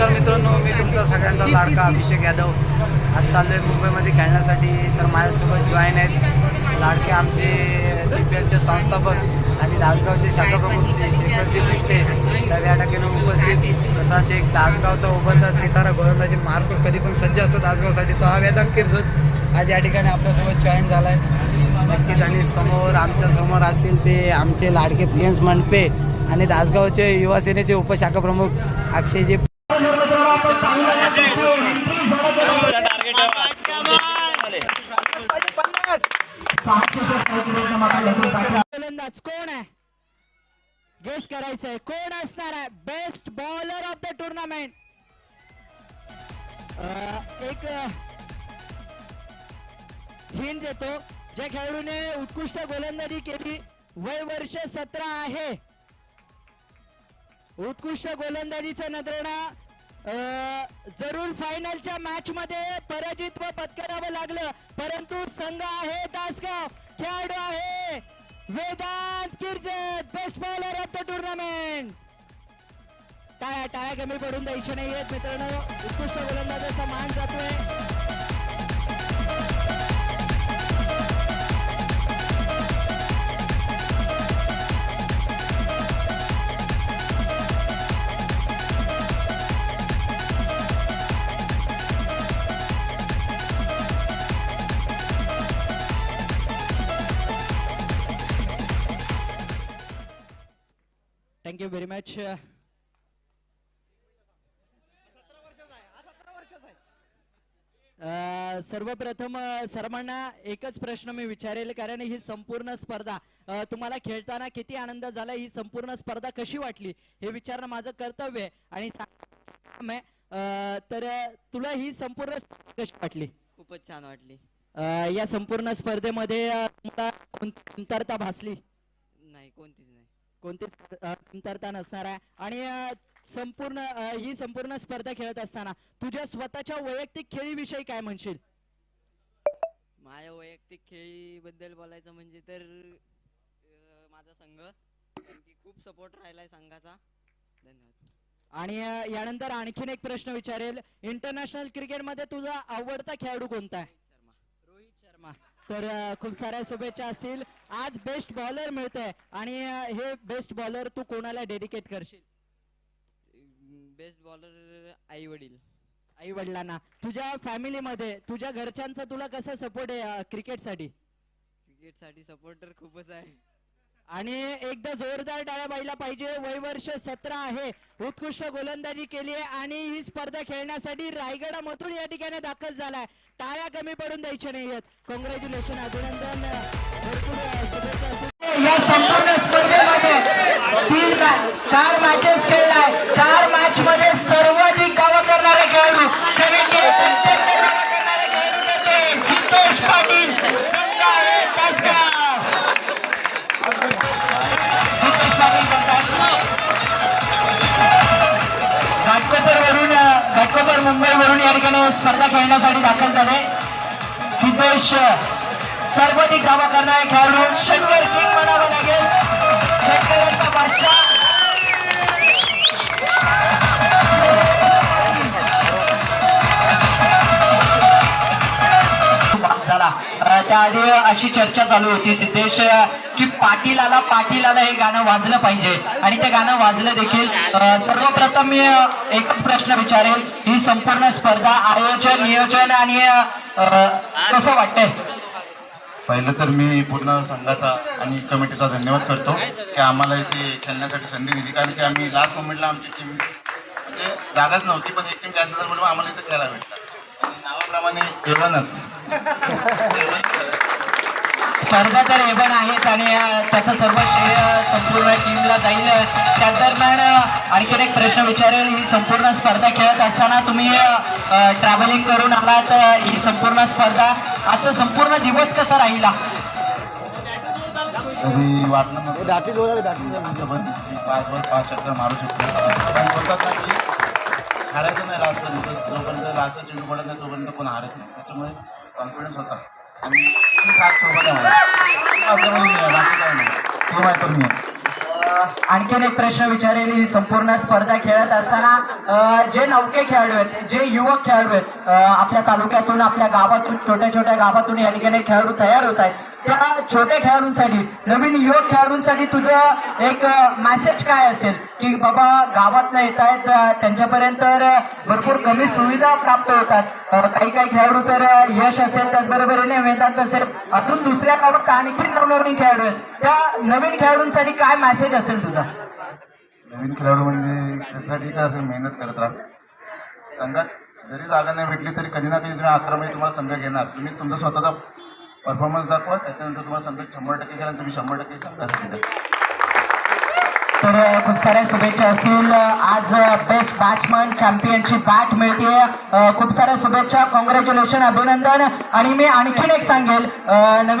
नमस्कार मित्रांनो मी तुमचा सगळ्यांचा लाडका अभिषेक यादव. आज चाललो आहे मुंबईमध्ये खेळण्यासाठी तर माझ्यासोबत जॉईन आहेत लाडके आमचे दिव्यांचे संस्थापक आणि दासगावचे शाखाप्रमुख श्री शेखरजी दुष्टे सर्व या ठिकाणी उपस्थित. तसाच एक दासगावचा उबंदा सितारा गोलंदाजी मार्ग कधी पण सज्ज असतो दासगावसाठी. तो हा वेदांत किर्जत आज या ठिकाणी आपल्यासोबत जॉईन झाला आहे नक्कीच आणि समोर आमच्यासमोर असतील ते आमचे लाडके प्रियंस मनपे आणि दासगावचे युवा सेनेचे उपशाखा प्रमुख अक्षयजी गोलंदाज कोण आहे? गेस करायचंय. कोण असणार आहे? Best bowler of the tournament एक हिंद देतो. ज्या खेळाडूने उत्कृष्ट गोलंदाजी केली वय वर्ष सतरा आहे. उत्कृष्ट गोलंदाजीचा नजरेणा जरूर फायनलच्या मॅच मध्ये पराजित्व पत्करावं लागलं. परंतु संघ आहे दासगाव खेळाडू आहे Vedant Kirjat best bowler of the tournament टाळ्या टाळ्या कमी पडून द्यायच्या नाही आहेत मित्रांनो. उत्कृष्ट गोलंदाजाचा मान जातोय. थँक्यू व्हेरी मच सर्वप्रथम अ, सर्वांना एकच प्रश्न मी विचारेल कारण ही संपूर्ण स्पर्धा अ, तुम्हाला खेळताना किती आनंद झाला ही संपूर्ण स्पर्धा कशी वाटली हे विचारणं माझं कर्तव्य आहे. आणि अ, तर तुला ही संपूर्ण कशी वाटली? खूपच छान वाटली. या संपूर्ण स्पर्धेमध्ये तुम्हाला कोणती कमतरता भासली? नाही कोणतीच नाही. कोणतीच कमतरता नसणार आहे. आणि संपूर्ण ही संपूर्ण स्पर्धा खेळत असताना तुझ्या स्वतःच्या वैयक्तिक खेळीविषयी काय म्हणशील? माझ्या वैयक्तिक खेळीबद्दल बोलायचं म्हणजे तर माझा संघ खूप सपोर्ट राहिलाय संघाचा. धन्यवाद. आणि यानंतर आणखीन एक प्रश्न विचारेल. इंटरनॅशनल क्रिकेटमध्ये तुझा आवडता खेळाडू कोणता आहे? शर्मा. रोहित शर्मा. तर खूप साऱ्या शुभेच्छा असतील. आज बेस्ट बॉलर मिळतंय आणि हे बेस्ट बॉलर तू कोणाला डेडिकेट करशील? बेस्ट बॉलर आई वडील आई वडिलांना तुझ्या फॅमिलीमध्ये तुझया घरच्यांचा तुला कसा सपोर्ट आहे क्रिकेटसाठी क्रिकेटसाठी सपोर्टर खूपच आहे. आणि एकदा जोरदार टाळ्या बाईला पाहिजे वय वर्ष सतरा आहे. उत्कृष्ट गोलंदाजी केली आहे आणि ही स्पर्धा खेळण्यासाठी रायगडामधून या ठिकाणी दाखल झालाय. टाळ्या कमी पडून द्यायच्या नाही आहेत. कॉंग्रॅच्युलेशन अभिनंदन. भरपूर शुभेच्छा. या संपूर्ण स्पर्धेमध्ये तीन चार मॅचेस खेळलाय. चार मॅच मध्ये घाटकोपर मुंबईवरून या ठिकाणी स्पर्धा खेळण्यासाठी दाखल झाले. सिद्धेश सर्वाधिक धावा करणारे खेळाडू शंकर किंग म्हणावं लागेल. त्याआधी अशी चर्चा चालू होती सिद्धेश की पाटील आला पाटील आला हे गाणं वाजलं पाहिजे. आणि ते गाणं वाजलं देखील सर्वप्रथम मी एकच प्रश्न विचारेल. ही संपूर्ण स्पर्धा आयोजन नियोजन आणि कसं वाटतंय? पहिलं तर मी पूर्ण संघाचा आणि कमिटीचा धन्यवाद करतो की आम्हाला इथे खेळण्यासाठी संधी दिली. कारण की आम्ही लास्ट मोमेंटला आमची टीम म्हणजे जागाच नव्हती पण एक टीम कॅन्सल झाल्यामुळे आम्हाला इथे खेळायला भेटतात स्पर्धा तर एवन आहेच आणि त्याचं सर्व श्रेय संपूर्ण टीमला जाईल. त्या दरम्यान आणखीन एक प्रश्न विचारेल ही संपूर्ण स्पर्धा खेळत असताना तुम्ही ट्रॅव्हलिंग करून आलात ही संपूर्ण स्पर्धा. आजचा संपूर्ण दिवस कसा राहिला? कधी वाटलं नव्हतं. असं पण की पाच वर पाच षटकर मारू शकतो. पण बोलतात ना की हारायचं नाही लास्ट जोपर्यंत लास्टचा चेंडू पडत नाही तोपर्यंत कोण हारत नाही. त्याच्यामुळे कॉन्फिडन्स होता. आणि ती सोबत आहे आणखीन एक प्रश्न विचारेल ही संपूर्ण स्पर्धा खेळत असताना जे नौके खेळाडू आहेत जे युवक खेळाडू आहेत आपल्या तालुक्यातून आपल्या गावातून छोट्या छोट्या गावातून या ठिकाणी खेळाडू तयार होत आहेत. त्या छोट्या खेळाडूंसाठी नवीन युवक खेळाडूंसाठी तुझं एक मेसेज काय असेल? की बाबा गावात येत आहेत त्यांच्यापर्यंत तर भरपूर कमी सुविधा प्राप्त होतात. काही काही खेळाडू तर यश असेल त्याचबरोबरीने वेदांत असेल अजून दुसऱ्या गावात आणखी नवनवीन खेळाडू आहेत. त्या नवीन खेळाडूंसाठी काय मेसेज असेल तुझा? नवीन खेळाडू म्हणजे त्याच्यासाठी काय असेल? मेहनत करत राहा. संघात जरी जागा नाही भेटली तरी कधी ना कधी तुम्ही अकरा महिने तुम्हाला संघ घेणार. तुम्ही तुमचा स्वतःचा परफॉर्मन्स दाखवा त्याच्यानंतर तुम्हाला संघ शंभर टक्के केला तुम्ही शंभर टक्के संघात तर खूप साऱ्या शुभेच्छा असतील. आज बेस्ट बॅट्समन चॅम्पियनची बॅट मिळते खूप साऱ्या शुभेच्छा. कॉंग्रॅच्युलेशन अभिनंदन. आणि मी आणखीन एक सांगेल. नवीन